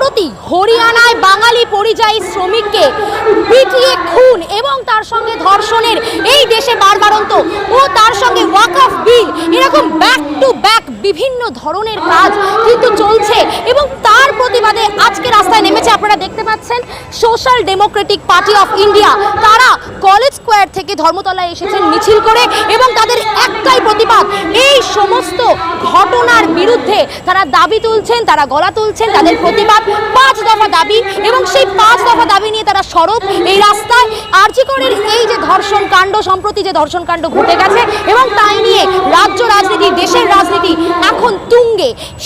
সম্প্রতি হরিয়ানায় বাঙালি পরিযায়ী শ্রমিককে পিটিয়ে খুন এবং তার সঙ্গে ধর্ষণের এই দেশে বারবারন্ত ও তার সঙ্গে ওয়াক অফ বিল, এরকম ব্যাক টু ব্যাক বিভিন্ন ধরনের কাজ কিন্তু আপনারা দেখতে পাচ্ছেন social democratic party of India. তারা কলেজ স্কোয়ার থেকে ধর্মতলায় এসেছেন মিছিল করে এবং তাদের একটাই প্রতিবাদ, এই সমস্ত ঘটনার বিরুদ্ধে তারা দাবি তুলছেন, তারা গলা তুলছেন, তাদের প্রতিবাদ, পাঁচ দফা দাবি এবং সেই পাঁচ দফা দাবি নিয়ে তারা সরব এই রাস্তায়। আর্জিকরের এই যে ধর্ষণ কাণ্ড, সম্প্রতি যে ধর্ষণ কাণ্ড ঘটে গেছে এবং তাই নিয়ে রাজ্য রাজনীতি তুঙ্গে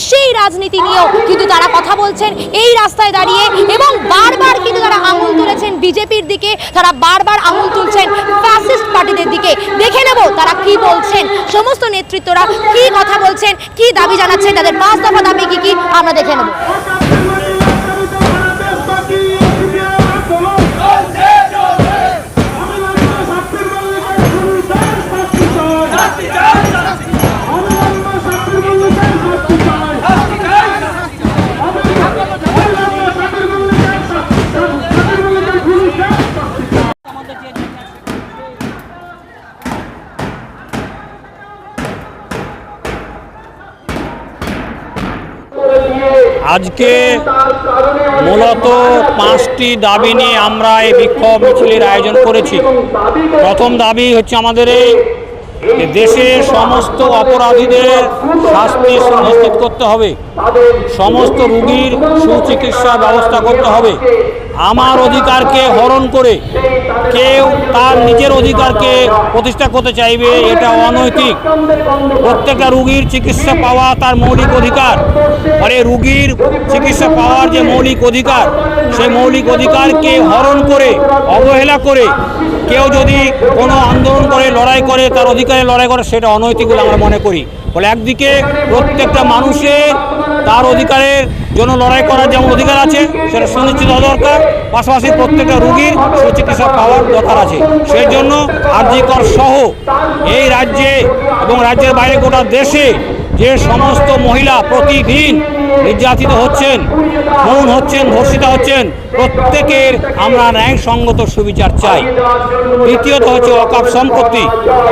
সেই রাজনীতি নিয়েও কিন্তু তারা কথা বলছেন। এই রাস্তায় দাঁড়িয়ে এবং বারবার কিন্তু তারা আঙুল তুলেছেন বিজেপির দিকে, তারা বারবার আঙুল তুলছেন ফ্যাসিস্ট পার্টিদের দিকে। দেখে নেব তারা কি বলছেন, সমস্ত নেতৃত্বরা কি কথা বলছেন, কি দাবি জানাচ্ছেন, তাদের পাঁচ দফা দাবি কি কি, আমরা দেখে নেব। আজকে মূলত পাঁচটি দাবি নিয়ে আমরা এই বিক্ষোভ মিছিলের আয়োজন করেছি। প্রথম দাবি হচ্ছে আমাদের এই দেশের দেশে সমস্ত অপরাধীদের শাস্তি সুনিশ্চিত করতে হবে। সমস্ত রুগীর সুচিকিৎসার ব্যবস্থা করতে হবে। আমার অধিকারকে হরণ করে কেউ তার নিজের অধিকারকে প্রতিষ্ঠা করতে চাইবে, এটা অনৈতিক। প্রত্যেকটা রুগীর চিকিৎসা পাওয়া তার মৌলিক অধিকার। ফলে রুগীর চিকিৎসা পাওয়ার যে মৌলিক অধিকার, সেই মৌলিক অধিকারকে হরণ করে, অবহেলা করে, কেউ যদি কোনো আন্দোলন করে, লড়াই করে, তার অধিকারে লড়াই করে, সেটা অনৈতিক বলে আমরা মনে করি। ফলে একদিকে প্রত্যেকটা মানুষের তার অধিকারের জন্য লড়াই করার যেমন অধিকার আছে, সেটা সুনিশ্চিত হওয়া দরকার। পাশাপাশি প্রত্যেকটা রুগীর সুচিকিৎসা পাওয়ার দরকার আছে। সেই জন্য আর্যিকর সহ এই রাজ্যে এবং রাজ্যের বাইরে গোটা দেশে যে সমস্ত মহিলা প্রতিদিন নির্যাতিত হচ্ছেন খুন হচ্ছেন, ধর্ষিতা হচ্ছেন, প্রত্যেকের আমরা ন্যায়সঙ্গত সুবিচার চাই। দ্বিতীয়ত হচ্ছে অকাপ সম্পত্তি।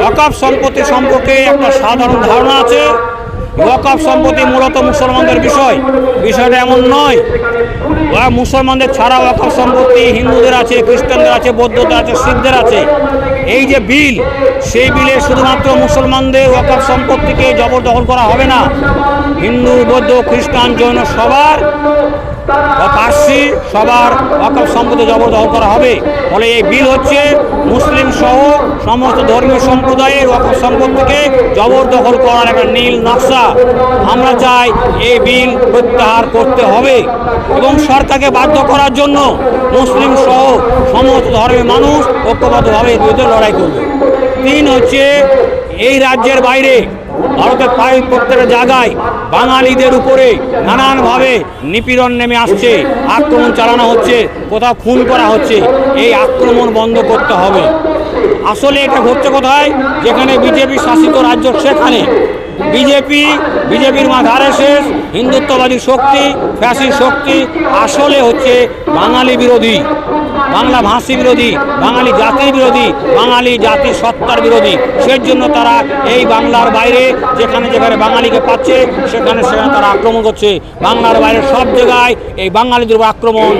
অকাপ সম্পত্তি সম্পর্কে একটা সাধারণ ধারণা আছে। ওয়াকফ সম্পত্তি মূলত মুসলমানদের বিষয়। বিষয়টা এমন নয় মুসলমানদের ছাড়া ওয়াকফ সম্পত্তি হিন্দুদের আছে, খ্রিস্টানদের আছে, বৌদ্ধদের আছে, শিখদের আছে। এই যে বিল, সেই বিলে শুধুমাত্র মুসলমানদের ওয়াকফ সম্পত্তিকে জবরদখল করা হবে না। হিন্দু, বৌদ্ধ, খ্রিস্টান, জৈন সবার পার্সি সবার ওয়াকফ সম্পদে জবরদখল করা হবে। ফলে এই বিল হচ্ছে মুসলিম সহ সমস্ত ধর্মীয় সম্প্রদায়ের ওয়াকফ সম্পত্তিকে জবরদখল করার একটা নীল নকশা। আমরা চাই এই বিল প্রত্যাহার করতে হবে এবং সরকারকে বাধ্য করার জন্য মুসলিম সহ সমস্ত ধর্মের মানুষ ঐক্যবদ্ধভাবে বিরুদ্ধে লড়াই করবে। তিন হচ্ছে এই রাজ্যের বাইরে ভারতের প্রায় প্রত্যেকটা জায়গায় বাঙালিদের উপরে নানানভাবে নিপীড়ন নেমে আসছে, আক্রমণ চালানো হচ্ছে, কোথাও খুন করা হচ্ছে, এই আক্রমণ বন্ধ করতে হবে। আসলে এটা ঘটছে কোথায়? যেখানে বিজেপি শাসিত রাজ্য, সেখানে। বিজেপি, বিজেপির মাথার শেষ হিন্দুত্ববাদী শক্তি, ফ্যাসিস্ট শক্তি, আসলে হচ্ছে বাঙালি বিরোধী। বাংলা ভাষী বিরোধী, বাঙালি জাতির বিরোধী, বাঙালি জাতির সত্তার বিরোধী। সেই জন্য তারা এই বাংলার বাইরে, যেখানে যেখানে বাঙালিকে পাচ্ছে, সেখানে সেখানে তারা আক্রমণ করছে। বাংলার বাইরে সব জায়গায় এই বাঙালিদের আক্রমণ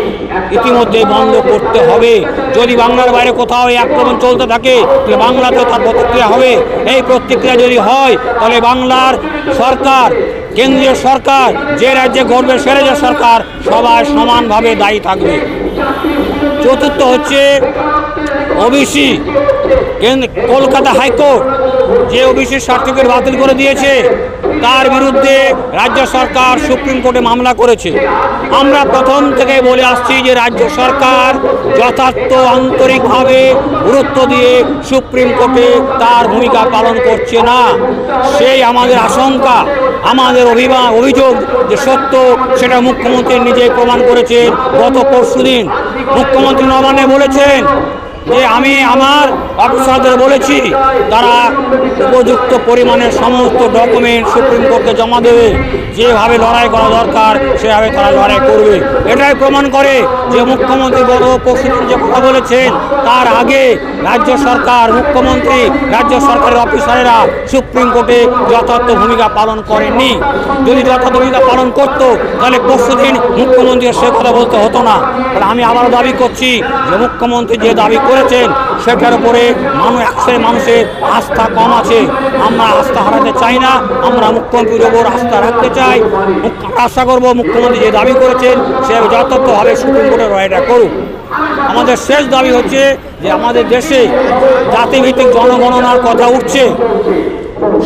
ইতিমধ্যে বন্ধ করতে হবে। যদি বাংলার বাইরে কোথাও এই আক্রমণ চলতে থাকে, তাহলে বাংলাতেও তার প্রতিক্রিয়া হবে। এই প্রতিক্রিয়া যদি হয়, তাহলে বাংলার সরকার, কেন্দ্রীয় সরকার, যে রাজ্যে গড়বে সে রাজ্যের সরকার সবাই সমানভাবে দায়ী থাকবে। চতুর্থ হচ্ছে ওবিসি কলকাতা হাইকোর্ট যে ওবিসি সার্টিফিকেট বাতিল করে দিয়েছে, তার বিরুদ্ধে রাজ্য সরকার সুপ্রিম কোর্টে মামলা করেছে। আমরা প্রথম থেকে বলে আসছি যে রাজ্য সরকার যথার্থ আন্তরিকভাবে গুরুত্ব দিয়ে সুপ্রিম কোর্টে তার ভূমিকা পালন করছে না। সেই আমাদের আশঙ্কা, আমাদের অভিমান অভিযোগ যে সত্য, সেটা মুখ্যমন্ত্রী নিজেই প্রমাণ করেছেন গত পরশুদিন মুখ্যমন্ত্রী নবান্নে বলেছেন যে আমি আমার অফিসারদের বলেছি, তারা উপযুক্ত পরিমাণের সমস্ত ডকুমেন্ট সুপ্রিম কোর্টে জমা দেবে। যেভাবে লড়াই করা দরকার, সেভাবে তারা লড়াই করবে। এটাই প্রমাণ করে যে মুখ্যমন্ত্রী পরশুদিন যে কথা বলেছেন, তার আগে রাজ্য সরকার, মুখ্যমন্ত্রী, রাজ্য সরকারের অফিসারেরা সুপ্রিম কোর্টে যথার্থ ভূমিকা পালন করেননি। যদি যথার্থ ভূমিকা পালন করতো, তাহলে পরশুদিন মুখ্যমন্ত্রীর সে কথা বলতে হতো না। আমি আবার দাবি করছি যে মুখ্যমন্ত্রী যে দাবি করেছেন, সেটার উপরে মানুষ একশো মানুষের আস্থা কম আছে। আমরা আস্থা হারাতে চাই না, আমরা মুখ্যমন্ত্রীর ওপর আস্থা রাখতে চাই। আশা করব মুখ্যমন্ত্রী যে দাবি করেছেন, সে যথার্থভাবে সুপ্রিম কোর্টের রায়টা করুক। আমাদের শেষ দাবি হচ্ছে যে আমাদের দেশে জাতিভিত্তিক জনগণনার কথা উঠছে।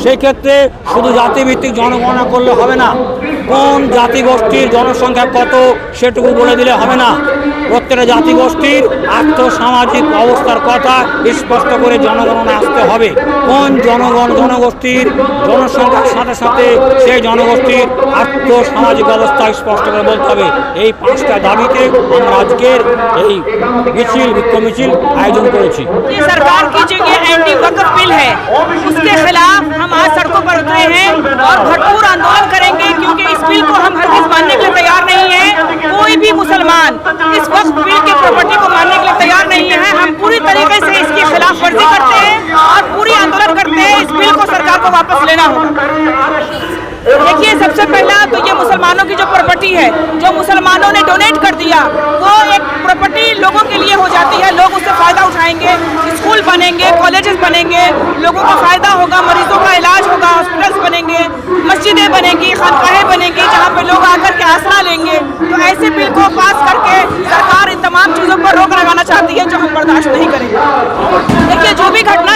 সেই ক্ষেত্রে শুধু জাতিভিত্তিক জনগণনা করলে হবে না, কোন জাতিগোষ্ঠীর জনসংখ্যা কত সেটুকু বলে দিলে হবে না। প্রত্যেকটা জাতিগোষ্ঠীর আর্থসামাজিক অবস্থার কথা স্পষ্ট করে জনগণনা আসতে হবে কোন জনগণ জনগোষ্ঠীর জনসংখ্যার সাথে সাথে সেই জনগোষ্ঠীর আর্থসামাজিক অবস্থা স্পষ্ট করে বলতে হবে এই পাঁচটা দাবিতে আমরা আজকের এই মিছিল বিক্ষোভ মিছিল আয়োজন করেছি ये सरकार की जो ये एंटी वक्फ बिल है उसके खिलाफ हम आज सड़कों पर उतरे हैं और भरपूर आंदोलन करेंगे क्योंकि इस बिल को हम हरगिज मानने के लिए तैयार नहीं है कोई भी मुसलमान इस वक्त बिल के प्रॉपर्टी को मानने के लिए तैयार नहीं है। हम पूरी तरीके से इसकी खिलाफ वर्जी करते हैं और पूरी आंदोलन करते हैं। इस बिल को सरकार को वापस लेना हो देखिए, सबसे पहला तो ये मुसलमानों की जो प्रॉपर्टी है, जो मुसलमानों ने डोनेट कर दिया, वो एक प्रॉपर्टी लोगों के लिए हो जाती है लोग उससे फ़ायदा उठाएँगे स्कूल बनेंगे कॉलेजेस बनेंगे, लोगों को फ़ायदा होगा, मरीजों का इलाज होगा हॉस्पिटल्स बनेंगे, मस्जिदें बनेंगी खानकाहें बनेंगी, जहाँ पर लोग आकर के आसरा लेंगे। तो ऐसे बिल को पास करके सरकार इन तमाम चीज़ों पर रोक लगाना चाहती है जो हम बर्दाश्त नहीं करेंगे। देखिए, जो भी घटनाएँ